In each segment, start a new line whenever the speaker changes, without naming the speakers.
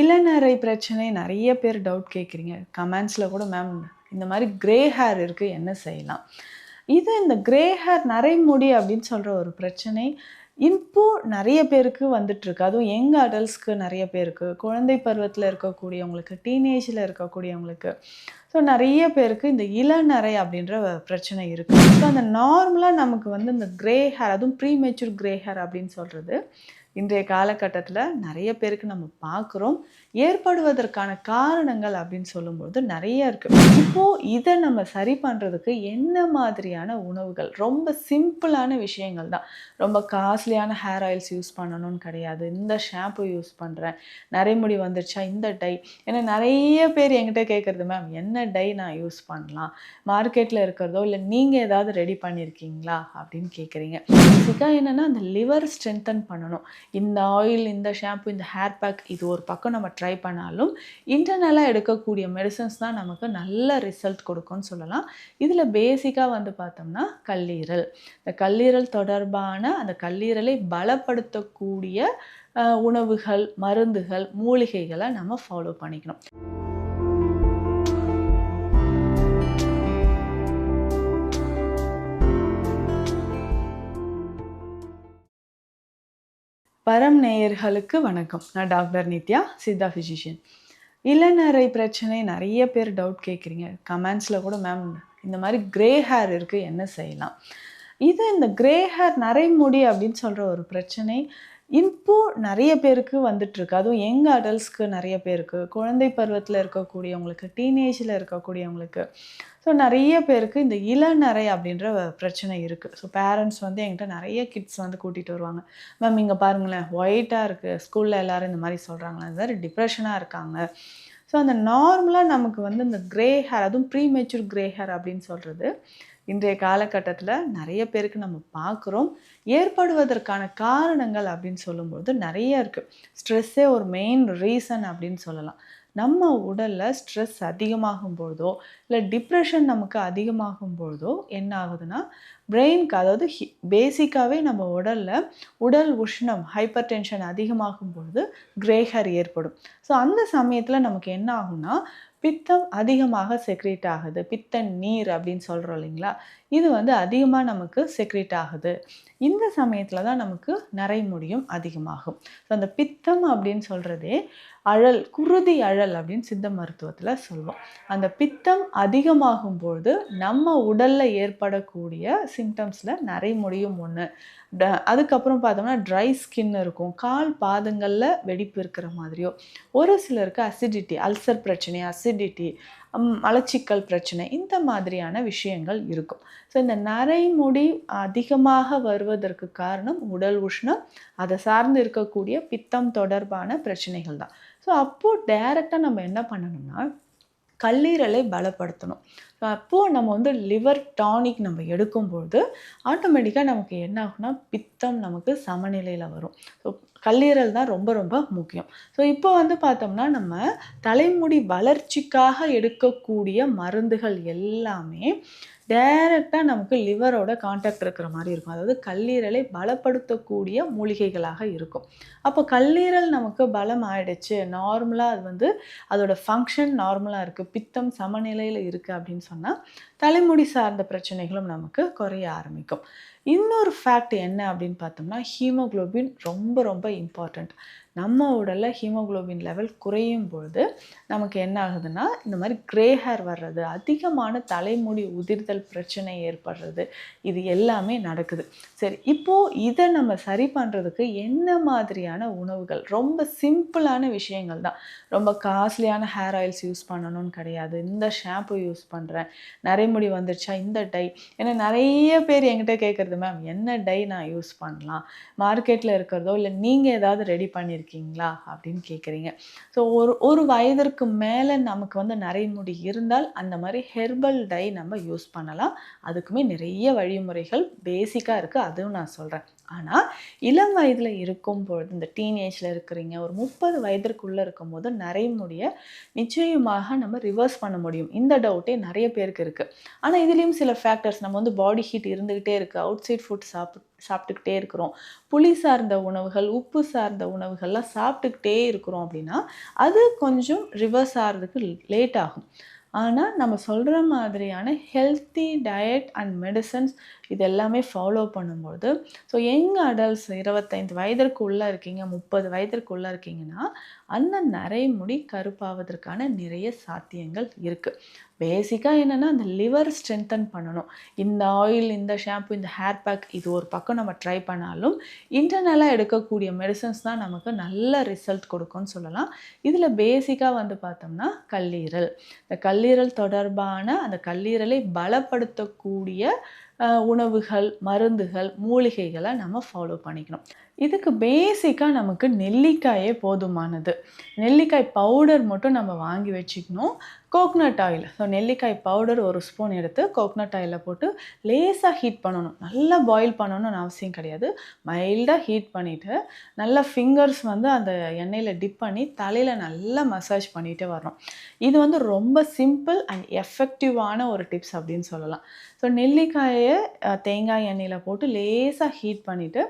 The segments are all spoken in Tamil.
இளநரை பிரச்சனை நிறைய பேர் டவுட் கேட்குறீங்க கமெண்ட்ஸில் கூட மேம் இந்த மாதிரி கிரே ஹேர் இருக்குது என்ன செய்யலாம்? இது இந்த கிரே ஹேர் நரைமுடி அப்படின்னு சொல்கிற ஒரு பிரச்சனை இப்போ நிறைய பேருக்கு வந்துட்டுருக்கு அதுவும் யங் அடல்ட்ஸ்க்கு நிறைய பேருக்கு குழந்தை பருவத்தில் இருக்கக்கூடியவங்களுக்கு டீனேஜில் இருக்கக்கூடியவங்களுக்கு. ஸோ நிறைய பேருக்கு இந்த இளநரை அப்படின்ற பிரச்சனை இருக்குது ஸோ அந்த நார்மலாக நமக்கு வந்து இந்த கிரே ஹேர் அதுவும் ப்ரீ மெச்சூர் கிரே ஹேர் அப்படின்னு சொல்கிறது இன்றைய காலகட்டத்தில் நிறைய பேருக்கு நம்ம பார்க்குறோம். ஏற்படுவதற்கான காரணங்கள் அப்படின்னு சொல்லும்போது நிறைய இருக்குது இப்போது இதை நம்ம சரி பண்ணுறதுக்கு என்ன மாதிரியான உணவுகள்? ரொம்ப சிம்பிளான விஷயங்கள் தான். ரொம்ப காஸ்ட்லியான ஹேர் ஆயில்ஸ் யூஸ் பண்ணணும்னு கிடையாது. இந்த ஷாம்பு யூஸ் பண்ணுறேன் நரைமுடி வந்துருச்சா? இந்த டை. ஏன்னா நிறைய பேர் என்கிட்ட கேட்குறது மேம் என்ன டை நான் யூஸ் பண்ணலாம். மார்க்கெட்டில் இருக்கிறதோ இல்லை நீங்கள் ஏதாவது ரெடி பண்ணியிருக்கீங்களா அப்படின்னு கேட்குறீங்க பேசிக்காக என்னென்னா அந்த லிவர் ஸ்ட்ரென்தன் பண்ணணும். இந்த ஆயில் இந்த ஷாம்பு இந்த ஹேர் பேக் இது ஒரு பக்கம் நம்ம ட்ரை பண்ணாலும் இன்டர்னலாக எடுக்கக்கூடிய மெடிசன்ஸ் தான் நமக்கு நல்ல ரிசல்ட் கொடுக்கும்னு சொல்லலாம். இதில் பேசிக்காக வந்து பார்த்தோம்னா கல்லீரல். இந்த கல்லீரல் தொடர்பான அந்த கல்லீரலை பலப்படுத்தக்கூடிய உணவுகள் மருந்துகள் மூலிகைகளை நம்ம ஃபாலோ பண்ணிக்கணும். பரம் நேயர்களுக்கு வணக்கம். நான் டாக்டர் நித்யா சித்தா ஃபிசிஷியன் இளநரை பிரச்சனை நிறைய பேர் டவுட் கேட்குறீங்க கமெண்ட்ஸில் கூட மேம் இந்த மாதிரி கிரே ஹேர் இருக்குது என்ன செய்யலாம்? இது இந்த கிரே ஹேர் நரைமுடி அப்படின்னு சொல்கிற ஒரு பிரச்சனை. இப்போது நிறைய பேருக்கு வந்துட்டுருக்கு அதுவும் யங் அடல்ட்ஸ்க்கு நிறைய பேருக்கு குழந்தை பருவத்தில் இருக்கக்கூடியவங்களுக்கு டீனேஜில் இருக்கக்கூடியவங்களுக்கு. ஸோ நிறைய பேருக்கு இந்த இளநரை அப்படின்ற பிரச்சனை இருக்குது ஸோ பேரண்ட்ஸ் வந்து என்கிட்ட நிறைய கிட்ஸ் வந்து கூட்டிகிட்டு வருவாங்க. மேம் இங்கே பாருங்களேன். ஒயிட்டாக இருக்குது ஸ்கூலில் எல்லோரும் இந்த மாதிரி சொல்கிறாங்களா இந்த மாதிரி டிப்ரெஷனாக இருக்காங்க. ஸோ அந்த நார்மலாக நமக்கு வந்து இந்த கிரே ஹேர் அதுவும் ப்ரீ மெச்சூர் கிரே ஹேர் அப்படின்னு சொல்கிறது இன்றைய காலகட்டத்தில் நிறைய பேருக்கு நம்ம பார்க்குறோம் ஏற்படுவதற்கான காரணங்கள் அப்படின்னு சொல்லும்போது நிறைய இருக்குது ஸ்ட்ரெஸ்ஸே ஒரு மெயின் ரீசன் அப்படின்னு சொல்லலாம். நம்ம உடலில் ஸ்ட்ரெஸ் அதிகமாகும் பொழுதோ இல்லை டிப்ரெஷன் நமக்கு அதிகமாகும் பொழுதோ என்ன ஆகுதுன்னா பிரெயினுக்கு அதாவது ஹி பேசிக்காகவே நம்ம உடலில் உடல் உஷ்ணம் ஹைப்பர் டென்ஷன் அதிகமாகும் பொழுது கிரேஹர் ஏற்படும். ஸோ அந்த சமயத்தில் நமக்கு என்ன ஆகும்னா பித்தம் அதிகமாக செக்ரேட் ஆகுது. பித்த நீர் அப்படின்னு சொல்கிறோம் இல்லைங்களா? இது வந்து அதிகமாக நமக்கு செக்ரேட் ஆகுது. இந்த சமயத்தில் தான் நமக்கு நரைமுடியும் அதிகமாகும். ஸோ அந்த பித்தம் அப்படின்னு சொல்கிறதே அழல் குருதி அழல் அப்படின்னு சித்த மருத்துவத்தில் சொல்லுவோம் அந்த பித்தம் அதிகமாகும் பொழுது நம்ம உடலில் ஏற்படக்கூடிய சிம்டம்ஸில் நரைமுடியும் ஒன்று அதுக்கப்புறம் பார்த்தோம்னா ட்ரை ஸ்கின் இருக்கும். கால் பாதங்களில் வெடிப்பு இருக்கிற மாதிரியோ. ஒரு சிலருக்கு அசிடிட்டி அல்சர் பிரச்சனை அசிடிட்டி மலச்சிக்கல் பிரச்சனை இந்த மாதிரியான விஷயங்கள் இருக்கும். ஸோ இந்த நரைமுடி அதிகமாக வருவதற்கு காரணம் உடல் உஷ்ணம். அதை சார்ந்து இருக்கக்கூடிய பித்தம் தொடர்பான பிரச்சனைகள் தான். ஸோ அப்போது டைரெக்டாக நம்ம என்ன பண்ணணும்னா கல்லீரலை பலப்படுத்தணும். அப்போது நம்ம வந்து லிவர் டானிக் நம்ம எடுக்கும்பொழுது ஆட்டோமேட்டிக்காக நமக்கு என்ன ஆகும்னா பித்தம் நமக்கு சமநிலையில் வரும். ஸோ கல்லீரல் தான் ரொம்ப ரொம்ப முக்கியம். ஸோ இப்போ வந்து பார்த்தோம்னா நம்ம தலைமுடி வளர்ச்சிக்காக எடுக்கக்கூடிய மருந்துகள் எல்லாமே டைரெக்டாக நமக்கு லிவரோட காண்டாக்ட் இருக்கிற மாதிரி இருக்கும். அதாவது கல்லீரலை பலப்படுத்தக்கூடிய மூலிகைகளாக இருக்கும். அப்போ கல்லீரல் நமக்கு பலம் ஆயிடுச்சு. நார்மலாக அது வந்து அதோட ஃபங்க்ஷன் நார்மலாக இருக்குது பித்தம் சமநிலையில் இருக்குது அப்படின்னு சொன்னால் தலைமுடி சார்ந்த பிரச்சனைகளும் நமக்கு குறைய ஆரம்பிக்கும். இன்னொரு ஃபேக்ட் என்ன அப்படின்னு பார்த்தோம்னா ஹீமோகுளோபின் ரொம்ப ரொம்ப இம்பார்ட்டண்ட் நம்ம உடலில் ஹீமோகுளோபின் லெவல் குறையும் பொழுது நமக்கு என்ன ஆகுதுன்னா இந்த மாதிரி கிரே ஹேர் வர்றது அதிகமான தலைமுடி உதிர்தல் பிரச்சனை ஏற்படுறது இது எல்லாமே நடக்குது. சரி இப்போது இதை நம்ம சரி பண்ணுறதுக்கு என்ன மாதிரியான உணவுகள்? ரொம்ப சிம்பிளான விஷயங்கள் தான். ரொம்ப காஸ்ட்லியான ஹேர் ஆயில்ஸ் யூஸ் பண்ணணும்னு கிடையாது. இந்த ஷாம்பு யூஸ் பண்ணுறேன் நரைமுடி வந்துருச்சா? இந்த டை. ஏன்னா நிறைய பேர் என்கிட்ட கேட்குறது மேம் என்ன டை நான் யூஸ் பண்ணலாம்? மார்க்கெட்டில் இருக்கிறதோ இல்லை நீங்கள் ஏதாவது ரெடி இருக்கீங்களா அப்படின்னு கேட்குறீங்க ஸோ ஒரு ஒரு வயதிற்கு மேலே நமக்கு வந்து நரைமுடி இருந்தால் அந்த மாதிரி ஹெர்பல் டை நம்ம யூஸ் பண்ணலாம். அதுக்குமே நிறைய வழிமுறைகள் பேசிக்காக இருக்குது அதுவும் நான் சொல்கிறேன் ஆனால் இளம் வயதில் இருக்கும் பொழுது இந்த டீனேஜில் இருக்கிறீங்க ஒரு முப்பது வயதிற்குள்ளே இருக்கும்போது நரைமுடியை நிச்சயமாக நம்ம ரிவர்ஸ் பண்ண முடியும். இந்த டவுட்டே நிறைய பேருக்கு இருக்குது ஆனால் இதுலேயும் சில ஃபேக்டர்ஸ் நம்ம வந்து பாடி ஹீட் இருந்துக்கிட்டே இருக்குது அவுட் சைட் ஃபுட் சாப்பிட் சாப்பிட்டுக்கிட்டே இருக்கிறோம். புளி சார்ந்த உணவுகள் உப்பு சார்ந்த உணவுகள்லாம் சாப்பிட்டுக்கிட்டே இருக்கிறோம் அப்படின்னா அது கொஞ்சம் ரிவர்ஸ் ஆகிறதுக்கு லேட் ஆகும். ஆனால் நம்ம சொல்கிற மாதிரியான ஹெல்த்தி டயட் அண்ட் மெடிசன்ஸ் இது எல்லாமே ஃபாலோ பண்ணும்போது ஸோ யங் அடல்ட்ஸ் இருபத்தைந்து வயதிற்குள்ளே இருக்கீங்க முப்பது வயதிற்குள்ளே இருக்கீங்கன்னா அந்த நரைமுடி கருப்பாவதற்கான நிறைய சாத்தியங்கள் இருக்குது பேசிக்காக என்னென்னா அந்த லிவர் ஸ்ட்ரென்தன் பண்ணணும். இந்த ஆயில் இந்த ஷாம்பு இந்த ஹேர் பேக் இது ஒரு பக்கம் நம்ம ட்ரை பண்ணாலும் இன்டர்னலாக எடுக்கக்கூடிய மெடிசன்ஸ் தான் நமக்கு நல்ல ரிசல்ட் கொடுக்கும்னு சொல்லலாம். இதில் பேசிக்காக வந்து பார்த்தோம்னா கல்லீரல். இந்த கல்லீரல் தொடர்பான அந்த கல்லீரலை பலப்படுத்தக்கூடிய உணவுகள் மருந்துகள் மூலிகைகளை நம்ம ஃபாலோ பண்ணிக்கணும். இதுக்கு பேசிக்காக நமக்கு நெல்லிக்காயே போதுமானது. நெல்லிக்காய் பவுடர் மட்டும் நம்ம வாங்கி வச்சுக்கணும். கோக்னட் ஆயில் ஸோ நெல்லிக்காய் பவுடர் ஒரு ஸ்பூன் எடுத்து கோக்னட் ஆயிலில் போட்டு லேசாக ஹீட் பண்ணணும். நல்லா பாயில் பண்ணணும்னு அவசியம் கிடையாது. மைல்டாக ஹீட் பண்ணிவிட்டு நல்லா ஃபிங்கர்ஸ் வந்து அந்த எண்ணெயில் டிப் பண்ணி தலையில் நல்லா மசாஜ் பண்ணிகிட்டே வரணும். இது வந்து ரொம்ப சிம்பிள் அண்ட் எஃபெக்டிவான ஒரு டிப்ஸ் அப்படின்னு சொல்லலாம். ஸோ நெல்லிக்காயை தேங்காய் எண்ணெயில் போட்டு லேசாக ஹீட் பண்ணிவிட்டு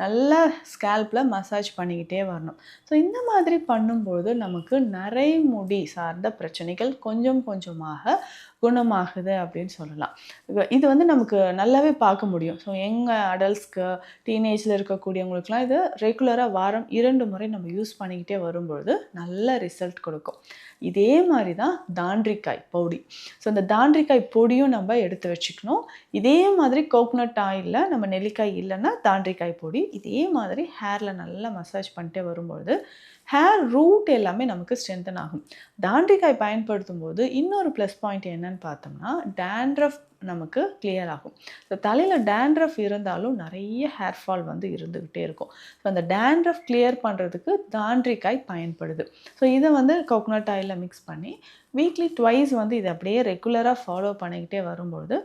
நல்லா ஸ்கேல்பில் மசாஜ் பண்ணிக்கிட்டே வரணும். ஸோ இந்த மாதிரி பண்ணும்போது நமக்கு நரைமுடி சார்ந்த பிரச்சனைகள் கொஞ்சம் கொஞ்சமாக குணமாகுது அப்படின்னு சொல்லலாம். இது- வந்து நமக்கு நல்லாவே பார்க்க முடியும். ஸோ எங்கள் அடல்ட்ஸ்க்கு டீனேஜில் இருக்கக்கூடியவங்களுக்குலாம் இது ரெகுலராக வாரம் இரண்டு முறை நம்ம யூஸ் பண்ணிக்கிட்டே வரும்பொழுது நல்ல ரிசல்ட் கொடுக்கும். இதே மாதிரி தான் தாண்டிக்காய் பொடி. ஸோ இந்த தாண்டிக்காய் பொடியும் நம்ம எடுத்து வச்சுக்கணும். இதே மாதிரி கோகனட் ஆயிலில் நம்ம நெல்லிக்காய் இல்லைன்னா தாண்டிக்காய் பொடி. இதே மாதிரி ஹேரில் நல்லா மசாஜ் பண்ணிட்டே வரும்பொழுது ஹேர் ரூட் எல்லாமே நமக்கு ஸ்ட்ரென்தன் ஆகும். தாண்டிக்காய் பயன்படுத்தும் போது இன்னொரு ப்ளஸ் பாயிண்ட் என்னன்னு பார்த்தோம்னா டேண்ட்ரஃப் நமக்கு கிளியர் ஆகும். ஸோ தலையில் டேண்ட்ரஃப் இருந்தாலும் நிறைய ஹேர் ஃபால் வந்து இருந்துக்கிட்டே இருக்கும். ஸோ அந்த டேண்ட்ரஃப் கிளியர் பண்ணுறதுக்கு தாண்டிக்காய் பயன்படுது. ஸோ இதை வந்து கோகனட் ஆயிலில் மிக்ஸ் பண்ணி வீக்லி ட்வைஸ் வந்து இதை அப்படியே ரெகுலராக ஃபாலோ பண்ணிக்கிட்டே வரும்பொழுது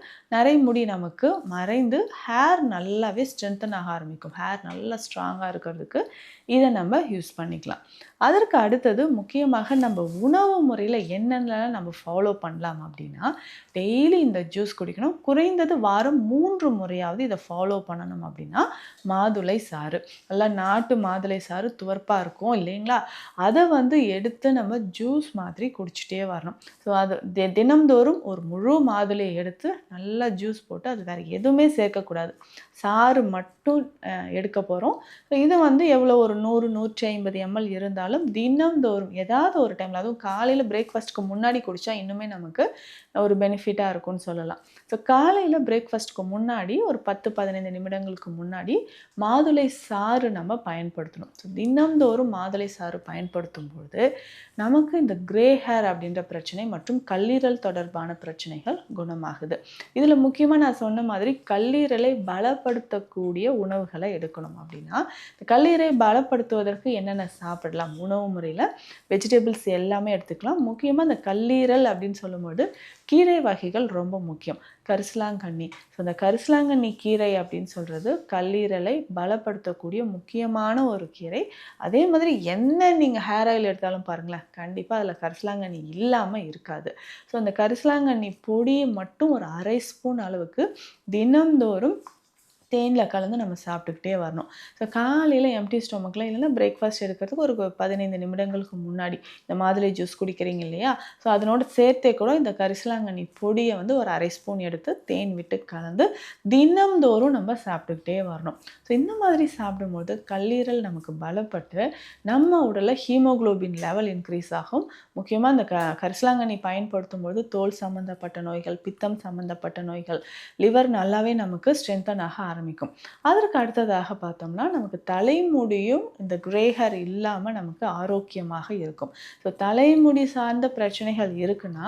முடி நமக்கு மறைந்து ஹேர் நல்லாவே ஸ்ட்ரென்தன் ஆக ஆரம்பிக்கும். ஹேர் நல்லா ஸ்ட்ராங்காக இருக்கிறதுக்கு இதை நம்ம யூஸ் பண்ணிக்கலாம். அதற்கு அடுத்தது முக்கியமாக நம்ம உணவு முறையில் என்னென்னலாம் நம்ம ஃபாலோ பண்ணலாம் அப்படின்னா டெய்லி இந்த ஜூஸ் குடிக்கணும். குறைந்தது வாரம் மூன்று முறையாவது இதை ஃபாலோ பண்ணணும் அப்படின்னா மாதுளை சாறு. நல்லா நாட்டு மாதுளை சாறு துவர்ப்பாக இருக்கும் இல்லைங்களா? அதை வந்து எடுத்து நம்ம ஜூஸ் மாதிரி குடிச்சிட்டே வரணும். ஸோ அது தினந்தோறும் தினம்தோறும் ஒரு முழு மாதுளையை எடுத்து நல்லா ஜூஸ் போட்டு அது வேறு எதுவுமே சேர்க்கக்கூடாது. சாறு மட்டும் எடுக்க போகிறோம் ஸோ இது வந்து எவ்வளோ? ஒரு நூறு நூற்றி ஐம்பது எம்எல் இருந்தாலும் தினம்தோறும் ஏதாவது ஒரு டைமில் அதுவும் காலையில் பிரேக்ஃபாஸ்ட்டுக்கு முன்னாடி குடித்தா இன்னுமே நமக்கு ஒரு பெனிஃபிட்டாக இருக்கும்னு சொல்லலாம். ஸோ காலையில் பிரேக்ஃபாஸ்ட்க்கு முன்னாடி ஒரு பத்து பதினைந்து நிமிடங்களுக்கு முன்னாடி மாதுளை சாறு நம்ம பயன்படுத்தணும். ஸோ தினம்தோறும் மாதுளை சாறு பயன்படுத்தும் பொழுது நமக்கு இந்த கிரே ஹேர் அப்படின்ற பிரச்சனை மற்றும் கல்லீரல் தொடர்பான பிரச்சனைகள் குணமாகுது. இதில் முக்கியமாக நான் சொன்ன மாதிரி கல்லீரலை பலப்படுத்தக்கூடிய உணவுகளை எடுக்கணும் அப்படின்னா இந்த கல்லீரை பலப்படுத்துவதற்கு என்னென்ன சாப்பிடலாம்? உணவு முறையில் வெஜிடபிள்ஸ் எல்லாமே எடுத்துக்கலாம். முக்கியமாக இந்த கல்லீரல் அப்படின்னு சொல்லும்போது கீரை வகைகள் ரொம்ப முக்கியம். கரிசலாங்கண்ணி. ஸோ இந்த கரிசலாங்கண்ணி கீரை அப்படின்னு சொல்கிறது கல்லீரலை பலப்படுத்தக்கூடிய முக்கியமான ஒரு கீரை. அதே மாதிரி என்ன நீங்கள் ஹேர் ஆயில் எடுத்தாலும் பாருங்களேன் கண்டிப்பாக அதில் கரிசலாங்கண்ணி இல்லாமல் இருக்காது. ஸோ அந்த கரிசலாங்கண்ணி பொடியை மட்டும் ஒரு அரை ஸ்பூன் அளவுக்கு தினம்தோறும் தேனில் கலந்து நம்ம சாப்பிட்டுக்கிட்டே வரணும். ஸோ காலையில் எம்டி ஸ்டொமக்கில் இல்லைன்னா பிரேக்ஃபாஸ்ட் எடுக்கிறதுக்கு ஒரு பதினைந்து நிமிடங்களுக்கு முன்னாடி இந்த மாதுளை ஜூஸ் குடிக்கிறீங்க இல்லையா? ஸோ அதனோட சேர்த்தே கூட இந்த கரிசலாங்கண்ணி பொடியை வந்து ஒரு அரை ஸ்பூன் எடுத்து தேன் விட்டு கலந்து தினம்தோறும் நம்ம சாப்பிட்டுக்கிட்டே வரணும். ஸோ இந்த மாதிரி சாப்பிடும்போது கல்லீரல் நமக்கு பலப்பட்டு நம்ம உடலில் ஹீமோகுளோபின் லெவல் இன்க்ரீஸ் ஆகும். முக்கியமாக இந்த க கரிசலாங்கண்ணி பயன்படுத்தும் போது தோல் சம்மந்தப்பட்ட நோய்கள் பித்தம் சம்மந்தப்பட்ட நோய்கள் லிவர் நல்லாவே நமக்கு ஸ்ட்ரென்தன் ஆக ஆரம்பிக்கும். அதற்கு அடுத்ததாக பார்த்தோம்னா நமக்கு தலைமுடியும் இந்த கிரே ஹேர் இல்லாமல் நமக்கு ஆரோக்கியமாக இருக்கும். ஸோ தலைமுடி சார்ந்த பிரச்சனைகள் இருக்குன்னா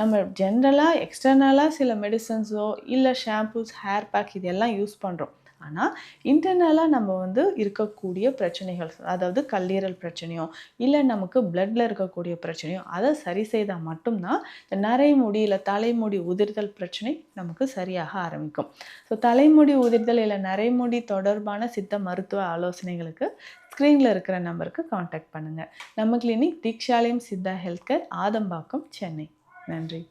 நம்ம ஜென்ரலாக எக்ஸ்டர்னலாக சில மெடிசன்ஸோ இல்லை ஷாம்பூஸ் ஹேர் பேக் இதெல்லாம் யூஸ் பண்ணுறோம் ஆனால் இன்டர்னலாக நம்ம வந்து இருக்கக்கூடிய பிரச்சனைகள் அதாவது கல்லீரல் பிரச்சனையோ இல்லை நமக்கு பிளட்டில் இருக்கக்கூடிய பிரச்சனையோ அதை சரி செய்தால் மட்டும்தான் இந்த நரைமுடி இல்லை தலைமுடி உதிர்தல் பிரச்சனை நமக்கு சரியாக ஆரம்பிக்கும். ஸோ தலைமுடி உதிர்தல் இல்லை நரைமுடி தொடர்பான சித்த மருத்துவ ஆலோசனைகளுக்கு ஸ்க்ரீனில் இருக்கிற நம்பருக்கு காண்டாக்ட் பண்ணுங்கள் நம்ம clinic Deekshalayam Siddha health care Adambakkam Chennai. நன்றி.